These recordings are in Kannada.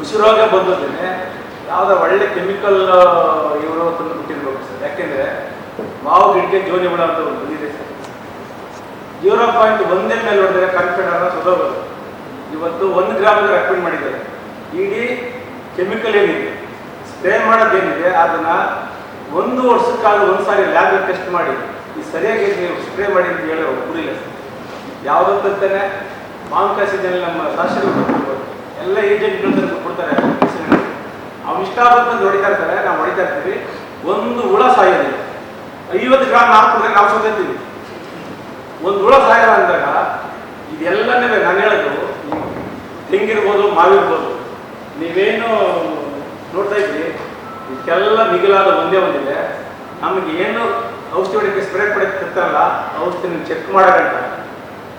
ಉಸಿರೋಗ ಬಂದದೇ ಯಾವುದೋ ಒಳ್ಳೆ ಕೆಮಿಕಲ್ ಇವರು ತಂದು ಬಿಟ್ಟಿರ್ಬೇಕು ಸರ್. ಯಾಕೆಂದರೆ ಮಾವು, ಗಿಡಕ್ಕೆ ಜೋನಿ ಹುಳ ಅಂತ ಒಂದು ಬಂದಿದೆ ಸರ್. ಜೀರೋ ಪಾಯಿಂಟ್ ಒಂದೇ ಮೇಲೆ ನೋಡಿದ್ರೆ ಕಾನ್ಫಿಡೆಂಟ್ ಸುಧೋಗೋದು ಇವತ್ತು ಒಂದು ಗ್ರಾಮಿಗೆ ರೆಕಮೆಂಡ್ ಮಾಡಿದ್ದಾರೆ. ಇಡೀ ಕೆಮಿಕಲ್ ಏನಿದೆ ಸ್ಪ್ರೇ ಮಾಡೋದೇನಿದೆ, ಅದನ್ನು ಒಂದು ವರ್ಷಕ್ಕಾಗ ಒಂದು ಸಾರಿ ಲ್ಯಾಬ್ ಟೆಸ್ಟ್ ಮಾಡಿ, ಈ ಸರಿಯಾಗಿ ನೀವು ಸ್ಪ್ರೇ ಮಾಡಿ ಅಂತ ಹೇಳೋ ಒಬ್ಬರಿಲ್ಲ ಸರ್. ಯಾವುದಂತಾನೆ ಮಾಂಕಾಸಿದ್ದಲ್ಲಿ ಸೀಸನಲ್ಲಿ ನಮ್ಮ ಶಾಸಕರು ಎಲ್ಲ ಏಜೆಂಟ್ಗಳು ಕೊಡ್ತಾರೆ. ಅವ್ನು ಇಷ್ಟ ಹೊಡಿತಾ ಇರ್ತಾರೆ, ನಾವು ಹೊಡಿತಾ ಇರ್ತೀವಿ. ಒಂದು ಹುಳ ಸಾಯೋದಿಲ್ಲ ಐವತ್ತು ಗ್ರಾಮ್ ನಾಲ್ಕು ನಾವು ಸೋತಿರ್ತೀವಿ ಒಂದು ಹುಳ ಸಾಯಲ್ಲ ಅಂದಾಗ ಇದೆಲ್ಲನೇ ನಾನು ಹೇಳೋದು, ತೆಂಗಿರ್ಬೋದು, ಮಾವಿರ್ಬೋದು. ನೀವೇನು ನೋಡ್ತಾ ಇದ್ರಿ ಇದಕ್ಕೆಲ್ಲ ಮಿಗಿಲಾದ ಒಂದೇ ಒಂದಿದೆ. ನಮಗೆ ಏನು ಔಷಧಿ ಹೊಡಿಕೆ ಸ್ಪ್ರೇ ತಿರ್ತಾರಲ್ಲ ಔಷಧಿ ನೀವು ಚೆಕ್ ಮಾಡೋಕ್ಕಂತ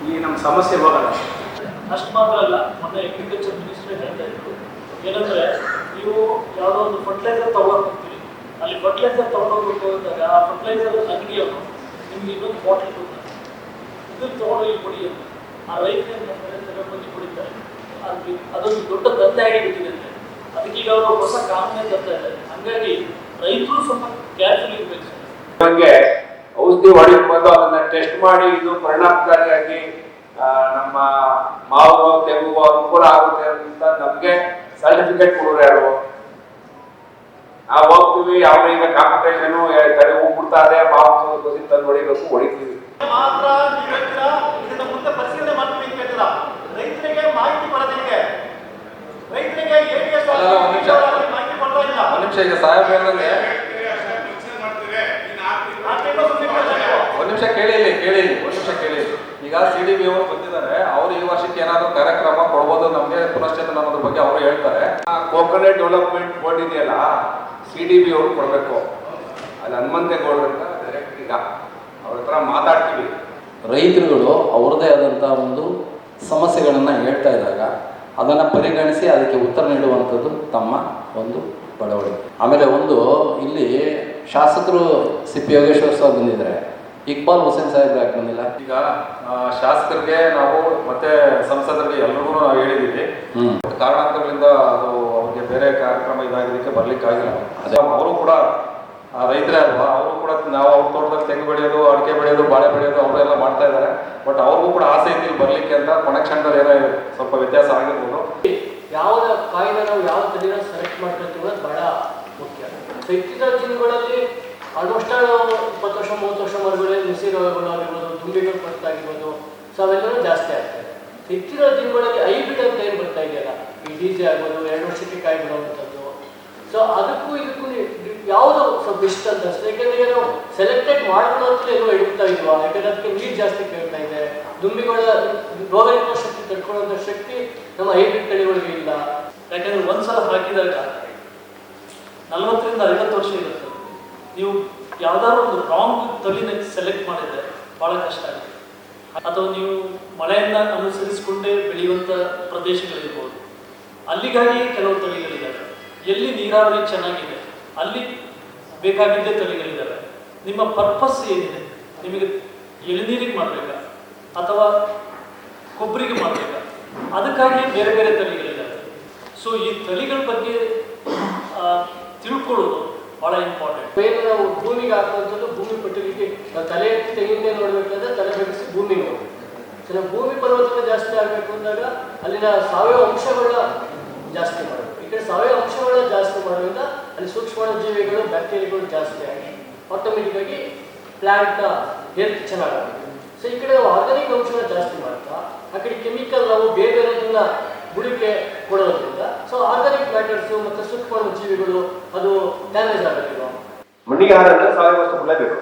ಈ ನಮ್ಮ ಸಮಸ್ಯೆ ಹೋಗಲ್ಲ. ಅಷ್ಟು ಮಾತ್ರ ಅಲ್ಲ, ಮೊನ್ನೆ ಅಗ್ರಿಕಲ್ಚರ್ ಮಿನಿಸ್ಟ್ರಿ ಹೇಳ್ತಾ ಇದ್ರು. ಏನಂದ್ರೆ, ನೀವು ಯಾವುದೋ ಒಂದು ಫರ್ಟಿಲೈಸರ್ ತಗೊಂಡು ಹೋಗ್ತೀರಿ ಅಲ್ಲಿ ಫರ್ಟಿಲೈಸರ್ ತಗೊಂಡು ಹೋಗ್ಬೇಕು ಅಂದಾಗ ಆ ಫರ್ಟಿಲೈಸರ್ ಅಂಗಡಿಯವನು ನಿಮ್ಗೆ ಇನ್ನೊಂದು ಬಾಟಲ್ ಕೊಡ್ತಾರೆ. ಇದನ್ನು ತಗೊಂಡು ಕುಡಿಯೋದು ಆ ರೈತರು ಏನ್ ಮಾಡ್ತಾರೆ? ತಗೊಂಡು ಕುಡಿತಾರೆ. ಅದು ಅದೊಂದು ದೊಡ್ಡ ದಂಧೆ ಆಗಿಬಿಟ್ಟಿದೆ ಅಂದರೆ. ಅದಕ್ಕೆ ಈಗ ಅವರು ಹೊಸ ಕಾನೂನೇ ತರ್ತಾ ಇದ್ದಾರೆ. ಹಂಗಾಗಿ ರೈತರು ಸ್ವಲ್ಪ ಕೇರ್ಫುಲ್ ಇರ್ಬೇಕು. ಔಷಧಿ ಹೊಡಿಕ್ ಬಂದು ಅದನ್ನ ಟೆಸ್ಟ್ ಮಾಡಿ ಇದು ಪರಿಣಾಮಕಾರಿಯಾಗಿ ನಮ್ಮ ಮಾವು ತೆಂಗು ಅನುಕೂಲ ಆಗುತ್ತೆ ಅಂತ ನಮ್ಗೆ ಸರ್ಟಿಫಿಕೇಟ್ ಕೊಡೋರು ಯಾರು? ನಾವು ಹೋಗ್ತೀವಿ ಯಾವ ಈಗ ಕಾಂಪಿಟೇಷನ್ ಕಡೆ ಹೋಗ್ಬಿಡ್ತಾ ಇದೆ ಮಾವು ತಂದು ಹೊಡಿಬೇಕು, ಹೊಡಿತೀವಿ ಮಾತ್ರ ನೀವು ಹೇಳ್ತೀರಾ ಇದನ್ನ ಮುಂದೆ ಪರಿಶೀಲನೆ ಮಾಡ್ತೀವಿ ಅಂತ ಹೇಳ್ತೀರಾ ರೈತರಿಗೆ ಮಾಹಿತಿ ಬರೋದಿಕ್ಕೆ ರೈತರಿಗೆ ADS ಅಲ್ಲ, ಒಂದ್ ನಿಮಿಷ. ಮಾಹಿತಿ ಕೊಡ್ತಾ ಇಲ್ಲ ಒಂದ್ ನಿಮಿಷ ಈಗ ಸಾಹೇಬ್ ಹೇಳಿದ್ರೆ ಆ ಟೈಮಲ್ಲಿ ಸುಮ್ನೆ ಕೂತ್ಕೊಳ್ಳಿ. ಒಂದ್ ನಿಮಿಷ ಕೇಳಿ ಇಲ್ಲಿ ಕೇಳಿ ಇಲ್ಲಿ ಒಂದ್ ನಿಮಿಷ ಕೇಳಿ ಇಲ್ಲಿ. ಈಗ ಸಿ ಡಿ ಬಿ ಅವರು ಬಂದಿದ್ದಾರೆ ಅವ್ರು ಈ ವರ್ಷಕ್ಕೆ ಏನಾದ್ರು ಕಾರ್ಯಕ್ರಮ ಕೊಡ್ಬೋದು ನಮ್ಗೆ ಪುನಶ್ಚೇತನ ಅನ್ನೋದ್ರ ಬಗ್ಗೆ ಅವರು ಹೇಳ್ತಾರೆ. ಕೋಕೋನಟ್ ಡೆವಲಪ್ಮೆಂಟ್ ಬೋರ್ಡ್ ಇದೆಯಲ್ಲ ಸಿ ಡಿ ಬಿ ಅವ್ರು ಕೊಡಬೇಕು. ಅಲ್ಲಿ ಹನುಮಂತೇಗೌಡರು ಅಂತ ಡೈರೆಕ್ಟ್ ಈಗ ಅವ್ರ ಹತ್ರ ಮಾತಾಡ್ತೀವಿ. ರೈತರುಗಳು ಅವ್ರದ್ದೇ ಆದಂಥ ಒಂದು ಸಮಸ್ಯೆಗಳನ್ನು ಹೇಳ್ತಾ ಇದ್ದಾಗ ಅದನ್ನು ಪರಿಗಣಿಸಿ ಅದಕ್ಕೆ ಉತ್ತರ ನೀಡುವಂಥದ್ದು ತಮ್ಮ ಒಂದು ಬಡವಳಿ ಆಮೇಲೆ ಒಂದು ಇಲ್ಲಿ ಶಾಸಕರು ಸಿ ಪಿ ಯೋಗೇಶ್ವರ್ ಸರ್ ಬಂದಿದ್ದಾರೆ. ಇಕ್ಬಾಲ್ ಹುಸೇನ್ ಸಾಹೇಬ್ ಯಾಕೆ ಬಂದಿಲ್ಲ? ಈಗ ಆ, ಶಾಸಕರಿಗೆ ನಾವು ಮತ್ತೆ ಸಂಸದರಿಗೆ ಎಲ್ರಿಗೂ ನಾವು ಹೇಳಿದ್ದೀವಿ. ಕಾರಣಾಂತರಗಳಿಂದ ಅದು ಅವ್ರಿಗೆ ಬೇರೆ ಕಾರ್ಯಕ್ರಮ ಇದಾಗಿದ್ದಕ್ಕೆ ಬರ್ಲಿಕ್ಕೆ ಆಗಿಲ್ಲ ಅದೇ. ಅವರು ಕೂಡ ಆ, ರೈತರೇ ಅಲ್ವಾ? ಅವರು ಕೂಡ ನಾವು ಅವ್ರ ತೋಟದಲ್ಲಿ ತೆಂಗು ಬೆಳೆಯೋದು ಅಡಿಕೆ ಬೆಳೆಯೋದು ಬಾಳೆ ಬೆಳೆಯೋದು ಅವರೆಲ್ಲ ಮಾಡ್ತಾ ಇದ್ದಾರೆ. ಬಟ್ ಅವ್ರಿಗೂ ಕೂಡ ಆಸೆ ಇತ್ತು ಇಲ್ಲಿ ಬರ್ಲಿಕ್ಕೆ ಅಂತ. ಕೊನೆಕ್ಷನ್ ಏನೋ ಸ್ವಲ್ಪ ವ್ಯತ್ಯಾಸ ಆಗಿರ್ಬೋದು. ಯಾವ ಕಾಯಿಲೆ ನಾವು ಯಾವ ತಳಿನ ಸೆಲೆಕ್ಟ್ ಮಾಡ್ಕೊಳ್ತೀವಿ ಬಹಳ ಮುಖ್ಯ. ಸೊ ಇತ್ತೀಚಿನ ದಿನಗಳಲ್ಲಿ ಆಲ್ಮೋಸ್ಟ್ ಇಪ್ಪತ್ತು ವರ್ಷ, ಮೂವತ್ತು ವರ್ಷ ಮರಗಳಲ್ಲಿ ನುಸಿ ರೋಗಗಳು ಆಗಿರ್ಬೋದು ದುಂಬಿಗಳು ಬರ್ತಾಗಿರ್ಬೋದು ಸೊ ಅವೆಲ್ಲವೂ ಜಾಸ್ತಿ ಆಗ್ತದೆ. ಹೆಚ್ಚಿನ ದಿನಗಳಲ್ಲಿ ಹೈಬ್ರಿಡ್ ಅಂತ ಏನು ಬರ್ತಾ ಇದೆಯಲ್ಲ? ಈ ಡಿ ಜೆ ಆಗ್ಬೋದು, ಎರಡು ವರ್ಷಕ್ಕೆ ಕಾಯಿ ಬಿಡುವಂಥದ್ದು. ಸೊ ಅದಕ್ಕೂ ಇದಕ್ಕೂ ಯಾವುದು ಸೊ ಬೆಸ್ಟ್ ಅಂತ ಅಷ್ಟು ಯಾಕೆಂದರೆ ನಾವು ಸೆಲೆಕ್ಟೆಡ್ ಮಾಡ್ಕೊಳ್ಳೋದು ಏನು ಹಿಡಿತಾ ಇಲ್ವಾ? ಯಾಕಂದ್ರೆ ಅದಕ್ಕೆ ನೀರು ಜಾಸ್ತಿ ಕೇಳ್ತಾ ಇದೆ. ದುಂಬಿಗಳ ರೋಗ ನಿರೋಧ ಶಕ್ತಿ ತಡ್ಕೊಳ್ಳುವಂಥ ಶಕ್ತಿ ನಮ್ಮ ಹೈಬ್ರಿಡ್ ತಳಿಗಳಿಗೆ ಇಲ್ಲ. ಯಾಕಂದ್ರೆ ಒಂದ್ಸಲ ಹಾಕಿದಾಗ ನಲವತ್ತರಿಂದ ಐವತ್ತು ವರ್ಷ ಇರುತ್ತೆ. ನೀವು ಯಾವ್ದಾದ್ರು ಒಂದು ರಾಂಗ್ ತಲಿನ ಸೆಲೆಕ್ಟ್ ಮಾಡಿದ್ರೆ ಬಹಳ ಕಷ್ಟ ಆಗುತ್ತೆ. ಅಥವಾ ನೀವು ಮಳೆಯನ್ನ ಅನುಸರಿಸಿಕೊಂಡೇ ಬೆಳೆಯುವಂಥ ಪ್ರದೇಶಗಳಿರ್ಬೋದು. ಅಲ್ಲಿಗಾಗಿ ಕೆಲವು ತಳಿಗಳಿದ್ದಾವೆ ಎಲ್ಲಿ ನೀರಾವರಿ ಚೆನ್ನಾಗಿದೆ, ಅಲ್ಲಿ ಬೇಕಾಗಿದ್ದೇ ತಳಿಗಳಿದ್ದಾವೆ ನಿಮ್ಮ ಪರ್ಪಸ್ ಏನಿದೆ? ನಿಮಗೆ ಎಳನೀರಿಗೆ ಮಾಡಬೇಕಾ? ಅಥವಾ ಕೊಬ್ಬರಿಗೆ ಮಾಡಬೇಕಾ? ಅದಕ್ಕಾಗಿ ಬೇರೆ ಬೇರೆ ತಳಿಗಳಿದ್ದಾವೆ ಸೊ ಈ ತಳಿಗಳ ಬಗ್ಗೆ ತಿಳ್ಕೊಳ್ಳೋದು ಬಹಳ ಇಂಪಾರ್ಟೆಂಟ್ ಏನು ನಾವು ಭೂಮಿಗೆ ಹಾಕುವಂಥದ್ದು ಭೂಮಿ ಪಟ್ಟಿಗೆ ನಾವು ತಲೆ ಎತ್ತಿ ತೆಂಗಿನ ನೋಡಬೇಕಾದ್ರೆ ತಲೆ ಬೆಳೆಸಿ ಭೂಮಿ ನೋಡಬೇಕು. ಸೊ ಭೂಮಿ ಪರಿವರ್ತನೆ ಜಾಸ್ತಿ ಆಗಬೇಕು ಅಂದಾಗ ಅಲ್ಲಿನ ಸಾವಯವ ಅಂಶಗಳ ಜಾಸ್ತಿ ಮಾಡಬೇಕು. ಈ ಕಡೆ ಸಾವಯವ ಅಂಶಗಳ ಜಾಸ್ತಿ ಮಾಡೋದ್ರಿಂದ ಅಲ್ಲಿ ಸೂಕ್ಷ್ಮ ಜೀವಿಗಳು, ಬ್ಯಾಕ್ಟೀರಿಯಾಗಳು ಜಾಸ್ತಿ ಆಗಿ ಆಟೋಮೆಟಿಕ್ ಆಗಿ ಪ್ಲಾಂಟ್ ಹೆಲ್ತ್ ಚೆನ್ನಾಗುತ್ತೆ ಸೊ ಈ ಕಡೆ ಆರ್ಗಾನಿಕ್ ಅಂಶನ ಜಾಸ್ತಿ ಮಾಡ್ತಾ, ಆ ಕಡೆ ಕೆಮಿಕಲ್ ನಾವು ಬೇರೆ ಬೇರೆದನ್ನ ಗುಡಿಕೆ ಕೊಡೋದ್ರಿಂದ ಸೊ ಆರ್ಗಾನಿಕ್ ಮ್ಯಾಟರ್ಸು ಮತ್ತು ಸೂಕ್ಷ್ಮ ಜೀವಿಗಳು ಅದು ಡ್ಯಾಮೇಜ್ ಆಗುತ್ತಿಲ್ಲ ಮಣ್ಣಿಗೆ ಆಹಾರ ಅಂದ್ರೆ ಸಾವಯವ ವಸ್ತು ಕೊಡಲೇಬೇಕು.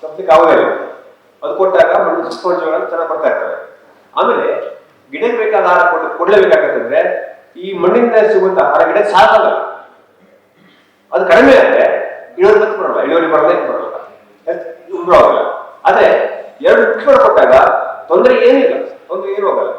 ತಪ್ಪಲಿಕ್ಕೆ ಆಗೋದಿಲ್ಲ ಅದು ಕೊಟ್ಟಾಗ ಮಣ್ಣು ಸೂಕ್ಷ್ಮಜೀವಿಗಳು ಚೆನ್ನಾಗಿ ಬರ್ತಾ ಇರ್ತವೆ. ಆಮೇಲೆ ಗಿಡಕ್ಕೆ ಬೇಕಾದ ಆಹಾರ ಕೊಟ್ಟು ಕೊಡ್ಲೇಬೇಕಾಗತ್ತಂದ್ರೆ ಈ ಮಣ್ಣಿಂದ ಸಿಗುವಂತ ಆಹಾರ ಗಿಡ ಸಾಕಲ್ಲ ಅದು ಕಡಿಮೆ ಆದ್ರೆ ಇಳುವರಿ ಮತ್ತೆ ಬರಲ್ಲ. ಇಳುವರಿ ಬರಲ್ಲ ಏನು ಬರಲ್ಲ ಇಂಪ್ರೂವ್ ಆಗಲ್ಲ. ಆದ್ರೆ ಎರಡು ಕೊಟ್ಟಾಗ ತೊಂದರೆ ಏನಿಲ್ಲ. ತೊಂದರೆ ಏನು ಹೋಗಲ್ಲ